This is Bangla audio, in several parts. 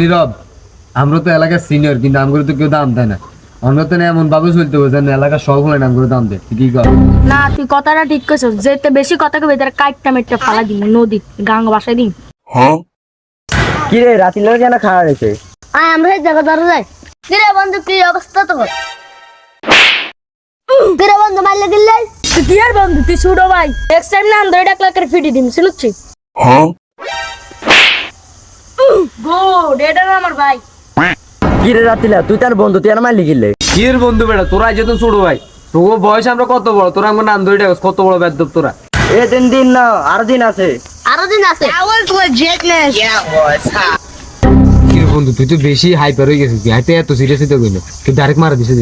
নীরব। আমরা তো এলাকার সিনিয়র কিন্তু আমগুলো তো কেউ দাম দেয় না। আমরা তো না এমন ভাবে চলতে হবে যেন এলাকার সব হলে আমগুলো দাম দেয়। কি কর? না তুই কথাটা ঠিক যেতে বেশি কথা কবে তার কাইটটা মেটটা ফালা দিন নদী গাঙ্গ বাসায় দিন কি রে রাতি লোক যেন খাওয়া রয়েছে আয় আমরা জায়গা ধরে যাই। কিরে বন্ধু কি অবস্থা তো কিরে বন্ধু মারলে গেলে? তুই কি আর বন্ধু তুই ছুড়ো ভাই। নেক্সট টাইম না আন্দরে ডাকলা করে ফিটি দিম শুনুচ্ছি গুড এটা না আমার ভাই। কি রাতিলা তুই তার বন্ধু তুই আর মারলি গিলে কি বন্ধু বেটা? তোরা যেত ছোট ভাই। তোর বয়স আমরা কত বড়? তোরা আমার নাম ধরে কত বড় বেদ্যপ তোরা? এ তিন দিন না আরও দিন আছে। আরও দিন আছে। কি রে বন্ধু তুই তো বেশি হাইপার হয়ে গেছিস হাইতে এত সিরিয়াস হইতে কইলো তুই ডাইরেক্ট মারা দিছিস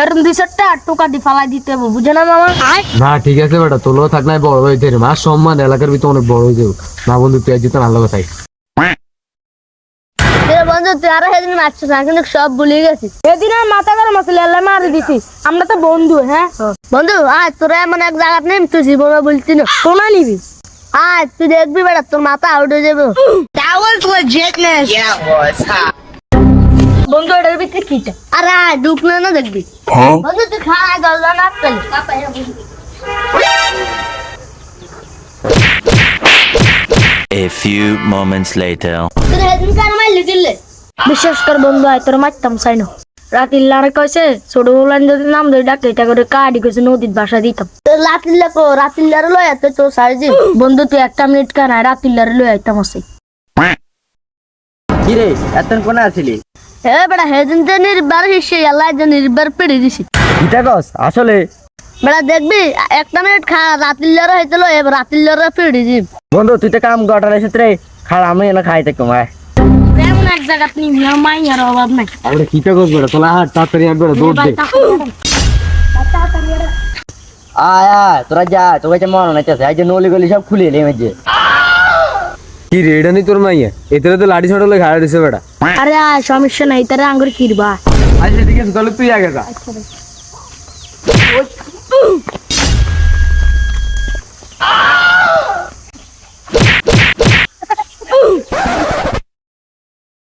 এরকম দুই চারটা টোকা দি ফালাই দিতে হবে বুঝে না মামা? না ঠিক আছে বেটা তোলো থাক নাই বড় রে মা সম্মান এলাকার ভিতরে অনেক বড় হয়ে যাবে। না বন্ধু তুই ভালো কথাই। বন্ধু তুই আরও সেদিন মারছিস না কিন্তু সব ভুলে গেছিস সেদিন আর মাথা গরম আছে লেলা মারি দিছিস আমরা তো বন্ধু হ্যাঁ? বন্ধু আয় তোরা এমন এক জায়গা নেই তুই জীবনে বলতি না। কোনা নিবি? আয় তুই দেখবি বেটা তোর মাথা আউট হয়ে যাবে। বন্ধু এটার ভিতরে কি আরে আয় ঢুকলে না দেখবি। বন্ধু তুই খা আয় দরজা না পেলে A few moments later. বিশ্বাস কর বন্ধু আয় তোর মারতাম চাই না। রাতির লারে কইছে ছোট বলান যদি নাম ধরে ডাকে এটা করে কাডি কইছে নদীর বাসা দিতাম। রাতির লাকো রাতির লারে লই এত তো সাইজি বন্ধু তুই একটা মিনিট কান আয় রাতির লারে লই আইতাম আছে। কি রে এতন কোনে আছিলি হে বেটা হেদিন যে নির্বার হিসে আল্লাহ যে নির্বার পেড়ে দিছি। গীতা কস আসলে? বেটা দেখবি একটা মিনিট খা রাতির লারে হইতে লই এবার রাতির লারে পেড়ে দিম। বন্ধু তুই তো কাম গটার ক্ষেত্রে খাড়া আমি এনে খাইতে কমায় এমন এক জায়গা তুমি মাইয়ার অভাব নাই। আমরা কি টা করব বেটা? তোলা হাট তাড়াতাড়ি আনবে দৌড় দে। আয় আয় তোরা যা তোকে যে মন নাইতেছে এই যে নলি গলি সব খুলে এলি মেজে কি রে এটা তোর মাইয়া? এতে তো লাঠি ছোট লোক দিছে বেটা। আরে সমস্যা নাই তারে আঙ্গুর কিরবা আচ্ছা ঠিক আছে তাহলে তুই আগে যা।